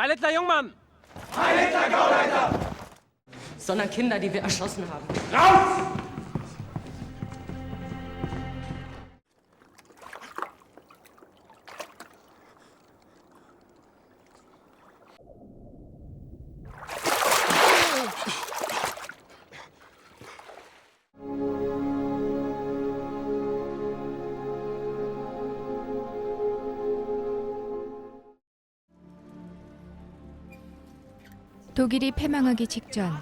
Heilhitler Jungmann! sondern Kinder, die wir erschossen haben. 독일이 패망하기 직전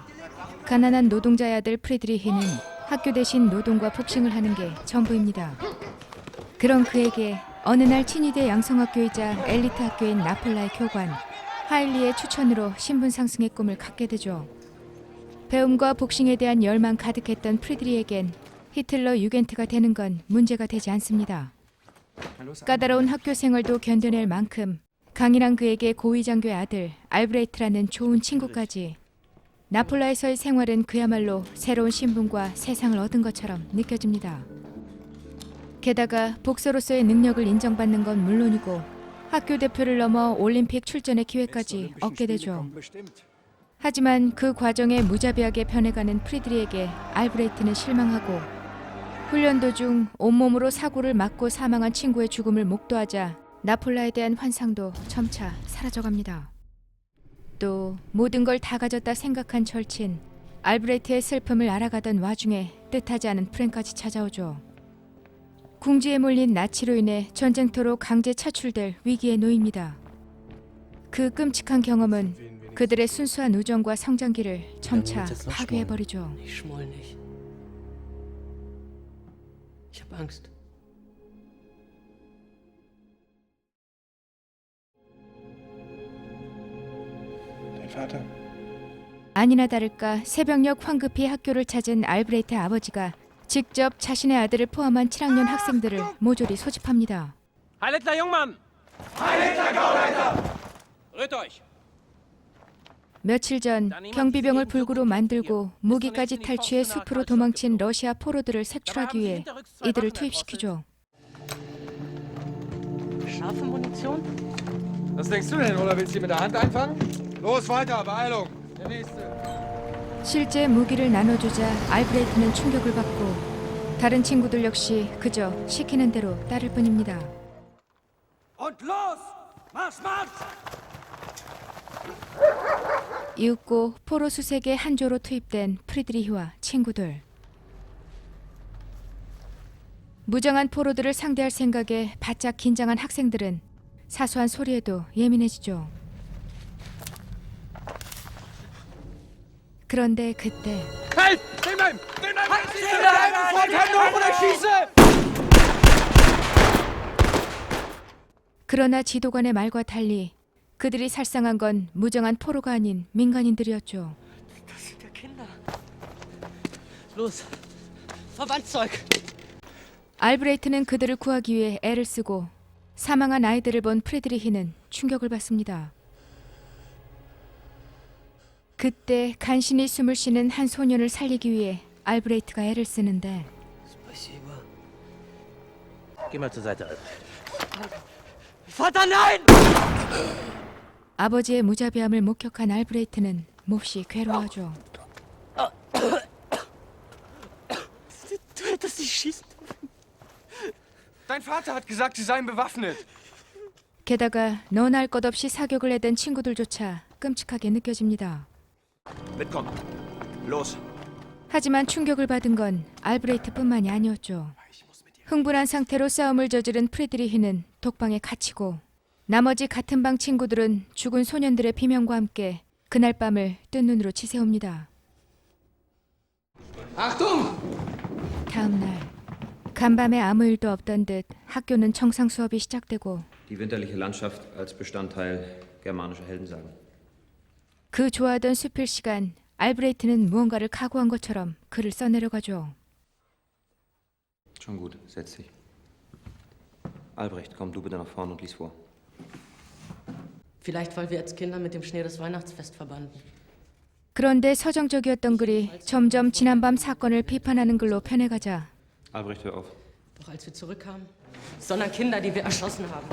가난한 노동자의 아들 프리드리히는 학교 대신 노동과 복싱을 하는 게 전부입니다. 그런 그에게 어느 날 친위대 양성학교이자 엘리트 학교인 나폴라의 교관 하일리의 추천으로 신분 상승의 꿈을 갖게 되죠. 배움과 복싱에 대한 열망 가득했던 프리드리에겐 히틀러 유겐트가 되는 건 문제가 되지 않습니다. 까다로운 학교 생활도 견뎌낼 만큼 강인한 그에게 고위 장교의 아들 알브레이트라는 좋은 친구까지 나폴라에서의 생활은 그야말로 새로운 신분과 세상을 얻은 것처럼 느껴집니다. 게다가 복서로서의 능력을 인정받는 건 물론이고 학교 대표를 넘어 올림픽 출전의 기회까지 얻게 되죠. 하지만 그 과정에 무자비하게 변해가는 프리드리에게 알브레이트는 실망하고 훈련 도중 온몸으로 사고를 맞고 사망한 친구의 죽음을 목도하자 나폴라에 대한 환상도 점차 사라져갑니다. 또 모든 걸 다 가졌다 생각한 절친 알브레이트의 슬픔을 알아가던 와중에 뜻하지 않은 불행까지 찾아오죠. 궁지에 몰린 나치로 인해 전쟁터로 강제 차출될 위기에 놓입니다. 그 끔찍한 경험은 그들의 순수한 우정과 성장기를 점차 파괴해버리죠. Vater. 아니나 다를까 새벽녘 황급히 학교를 찾은 알브레이트의 아버지가 직접 자신의 아들을 포함한 7학년 학생들을 모조리 소집합니다. Heilhitler Jungmann! Heilhitler Gauleiter! Rührt euch! 며칠 전 경비병을 불구로 만들고 무기까지 탈취해 숲으로 도망친 러시아 포로들을 색출하기 위해 이들을 투입시키죠. Scharfe Munition? Was denkst du denn, oder willst du mit der Hand einfangen? Los, weiter, Beeilung. Der nächste. 실제 무기를 나눠주자 알브레이트는 충격을 받고 다른 친구들 역시 그저 시키는 대로 따를 뿐입니다. Und los! Marsch, Marsch! 이윽고 포로 수색에 한조로 투입된 프리드리히와 친구들. 무장한 포로들을 상대할 생각에 바짝 긴장한 학생들은 사소한 소리에도 예민해지죠. 그런데 그때 Halt! Halt! Oder schieße! 그러나 지도관의 말과 달리 그들이 살상한 건 무정한 포로가 아닌 민간인들이었죠. Das sind ja Kinder. Los, Verbandszeug. 알브레이트는 그들을 구하기 위해 애를 쓰고 사망한 아이들을 본 프레드리히는 충격을 받습니다. 그때 간신히 숨을 쉬는 한 소년을 살리기 위해 알브레이트가 애를 쓰는데 Spasibo. Geh mal zur Seite, Alter. Vater, nein! 아버지의 무자비함을 목격한 알브레이트는 몹시 괴로워하죠. Du hättest nicht schießen. Dein Vater hat gesagt, sie seien bewaffnet. 게다가 너나 할것 없이 사격을 해댄 친구들조차 끔찍하게 느껴집니다. Mitkommen. Los. 하지만 충격을 받은 건 알브레이트뿐만이 아니었죠. 흥분한 상태로 싸움을 저지른 프레드리히는 독방에 갇히고 나머지 같은 방 친구들은 죽은 소년들의 비명과 함께 그날 밤을 뜬 눈으로. Achtung! 다음 날 간밤에 아무 일도 없던 듯 학교는 정상 수업이 시작되고 Die winterliche Landschaft als Bestandteil germanischer Heldensagen. 그 좋아하던 수필 시간 알브레이트는 무언가를 각오한 것처럼 글을 써내려가죠. Schon gut, setz dich. Albrecht, komm du bitte nach vorne und lies vor. Vielleicht, weil wir als Kinder mit dem Schnee das Weihnachtsfest verbanden. 그런데 서정적이었던 글이 점점 지난밤 사건을 비판하는 글로 변해가자 Albrecht, hör auf. Doch als wir zurückkamen, sondern Kinder, die wir erschossen haben.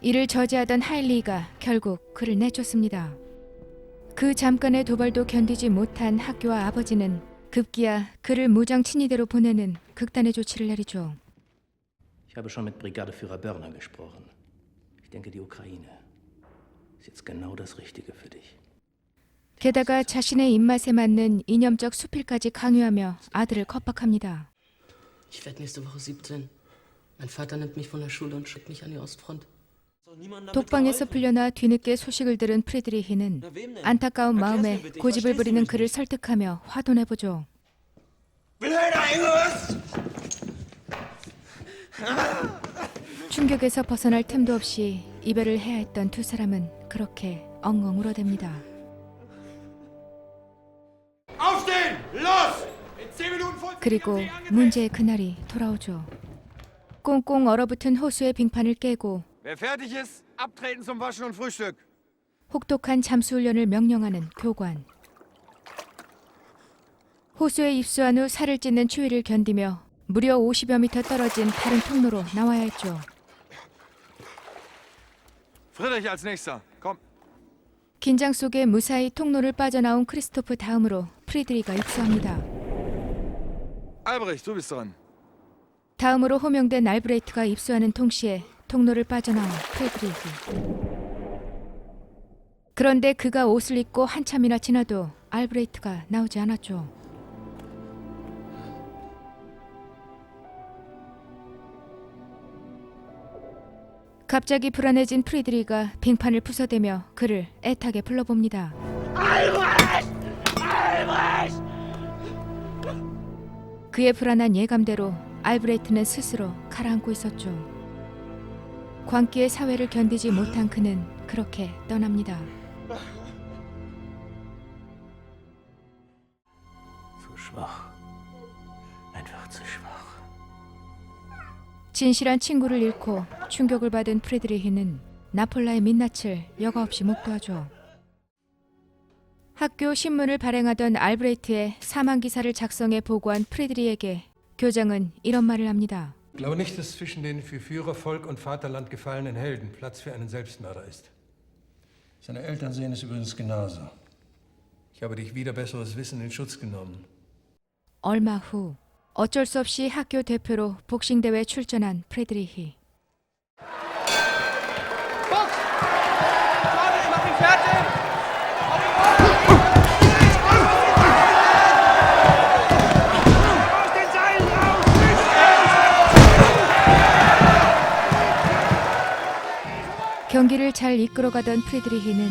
이를 저지하던 하일리가 결국 그를 내쫓습니다. 그 잠깐의 도발도 견디지 못한 학교와 아버지는 급기야 그를 무장 친위대로 보내는 극단의 조치를 내리죠. Ich habe schon mit Brigadeführer Börner gesprochen. Ich denke, die Ukraine ist jetzt genau das Richtige für dich. 게다가 자신의 입맛에 맞는 이념적 수필까지 강요하며 아들을 겁박합니다. Ich werde nächste Woche 17. Mein Vater nimmt mich von der Schule und schickt mich an die Ostfront. 독방에서 풀려나 뒤늦게 소식을 들은 프리드리히는 안타까운 마음에 고집을 부리는 그를 설득하며 화도내보죠. 충격에서 벗어날 틈도 없이 이별을 해야 했던 두 사람은 그렇게 엉엉 울어댑니다. Aufstehen! Los! In 10 Minuten voll. 그리고 문제의 그날이 돌아오죠. 꽁꽁 얼어붙은 호수의 빙판을 깨고 Wer fertig ist, abtreten zum Waschen und Frühstück. 혹독한 잠수훈련을 명령하는 교관. 호수에 입수한 후 살을 찢는 추위를 견디며 무려 50여 미터 떨어진 다른 통로로 나와야 했죠. Friedrich als nächster. Komm. 긴장 속에 무사히 통로를 빠져나온 크리스토프 다음으로 프리드리가 입수합니다. Albrecht, du bist dran. 다음으로 호명된 알브레이트가 입수하는 동시에 통로를 빠져나온 프레드리히. 그런데 그가 옷을 입고 한참이나 지나도 알브레이트가 나오지 않았죠. 갑자기 불안해진 프리드리가 빙판을 부숴대며 그를 애타게 불러봅니다. 그의 불안한 예감대로 알브레이트는 스스로 가라앉고 있었죠. 광기의 사회를 견디지 못한 그는 그렇게 떠납니다. 진실한 친구를 잃고 충격을 받은 프레드리히는 나폴라의 민낯을 여과 없이 목도하죠. 학교 신문을 발행하던 알브레이트의 사망 기사를 작성해 보고한 프레드리에게 교장은 이런 말을 합니다. Ich glaube nicht, dass zwischen den für Führer, Volk und Vaterland gefallenen Helden Platz für einen Selbstmörder ist. Seine Eltern sehen es übrigens genauso. Ich habe dich wieder besseres Wissen in Schutz genommen. 얼마 후 어쩔 수 없이 학교 대표로 복싱 대회에 출전한 프레드리히. 경기를 잘 이끌어가던 프리드리히는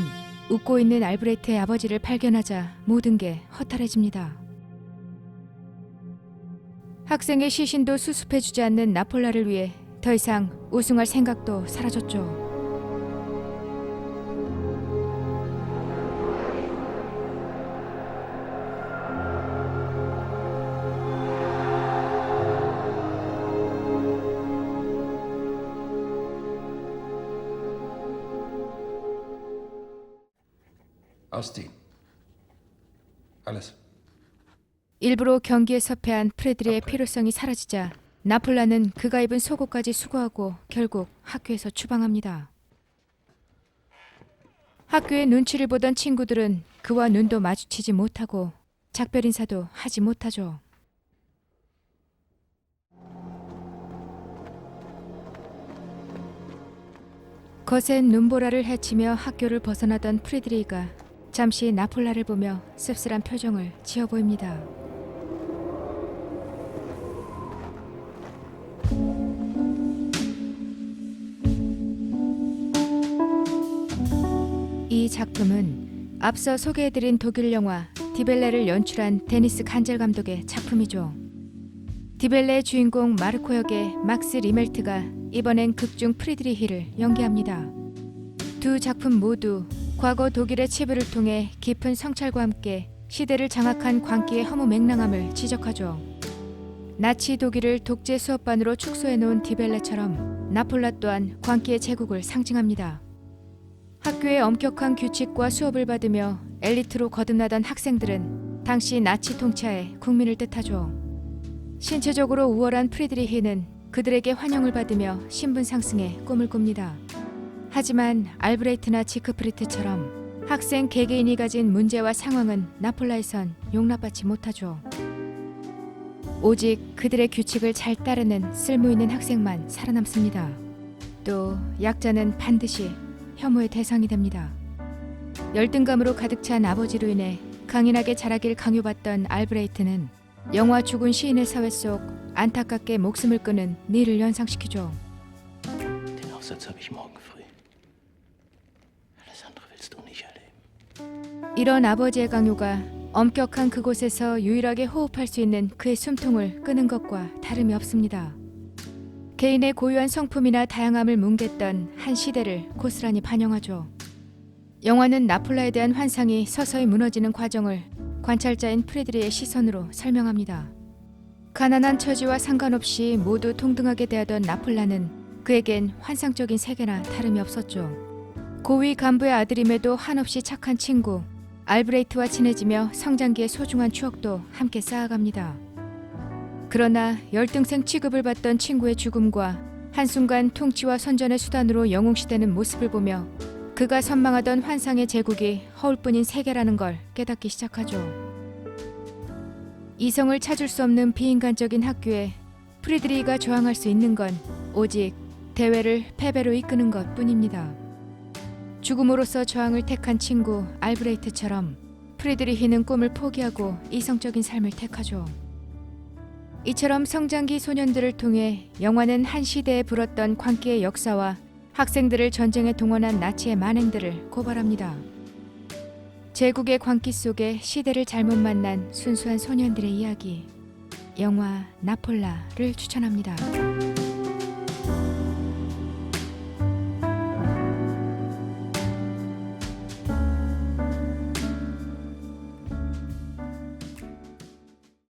웃고 있는 알브레트의 아버지를 발견하자 모든 게 허탈해집니다. 학생의 시신도 수습해주지 않는 나폴라를 위해 더 이상 우승할 생각도 사라졌죠. Ausziehen. Alles. 일부러 경기에서 패한 프레드리의 필요성이 사라지자 나폴라는 그가 입은 속옷까지 수거하고 결국 학교에서 추방합니다. 학교의 눈치를 보던 친구들은 그와 눈도 마주치지 못하고 작별 인사도 하지 못하죠. 거센 눈보라를 헤치며 학교를 벗어나던 프리드리가 잠시 나폴라를 보며 씁쓸한 표정을 지어 보입니다. 이 작품은 앞서 소개해드린 독일 영화 디벨레를 연출한 데니스 간젤 감독의 작품이죠. 디벨레의 주인공 마르코 역의 막스 리멜트가 이번엔 극중 프리드리히를 연기합니다. 두 작품 모두 과거 독일의 치부를 통해 깊은 성찰과 함께 시대를 장악한 광기의 허무 맹랑함을 지적하죠. 나치 독일을 독재 수업반으로 축소해 놓은 디벨레처럼 나폴라 또한 광기의 제국을 상징합니다. 학교의 엄격한 규칙과 수업을 받으며 엘리트로 거듭나던 학생들은 당시 나치 통치하에 국민을 뜻하죠. 신체적으로 우월한 프리드리히는 그들에게 환영을 받으며 신분 상승에 꿈을 꿉니다. 하지만 알브레이트나 지크프리트처럼 학생 개개인이 가진 문제와 상황은 나폴라에선 용납받지 못하죠. 오직 그들의 규칙을 잘 따르는 쓸모있는 학생만 살아남습니다. 또 약자는 반드시 혐오의 대상이 됩니다. 열등감으로 가득 찬 아버지로 인해 강인하게 자라길 강요받던 알브레이트는 영화 죽은 시인의 사회 속 안타깝게 목숨을 끊은 닐을 연상시키죠. Den Aufsatz habe ich morgen früh. Alles andere willst du nicht erleben. 이런 아버지의 강요가 엄격한 그곳에서 유일하게 호흡할 수 있는 그의 숨통을 끄는 것과 다름이 없습니다. 개인의 고유한 성품이나 다양함을 뭉갰던 한 시대를 고스란히 반영하죠. 영화는 나폴라에 대한 환상이 서서히 무너지는 과정을 관찰자인 프레드리의 시선으로 설명합니다. 가난한 처지와 상관없이 모두 동등하게 대하던 나폴라는 그에겐 환상적인 세계나 다름이 없었죠. 고위 간부의 아들임에도 한없이 착한 친구 알브레이트와 친해지며 성장기의 소중한 추억도 함께 쌓아갑니다. 그러나 열등생 취급을 받던 친구의 죽음과 한순간 통치와 선전의 수단으로 영웅시되는 모습을 보며 그가 선망하던 환상의 제국이 허울뿐인 세계라는 걸 깨닫기 시작하죠. 이성을 찾을 수 없는 비인간적인 학교에 프리드리히가 저항할 수 있는 건 오직 대회를 패배로 이끄는 것 뿐입니다. 죽음으로써 저항을 택한 친구 알브레이트처럼 프리드리히는 꿈을 포기하고 이성적인 삶을 택하죠. 이처럼 성장기 소년들을 통해 영화는 한 시대에 불었던 광기의 역사와 학생들을 전쟁에 동원한 나치의 만행들을 고발합니다. 제국의 광기 속에 시대를 잘못 만난 순수한 소년들의 이야기. 영화 나폴라를 추천합니다.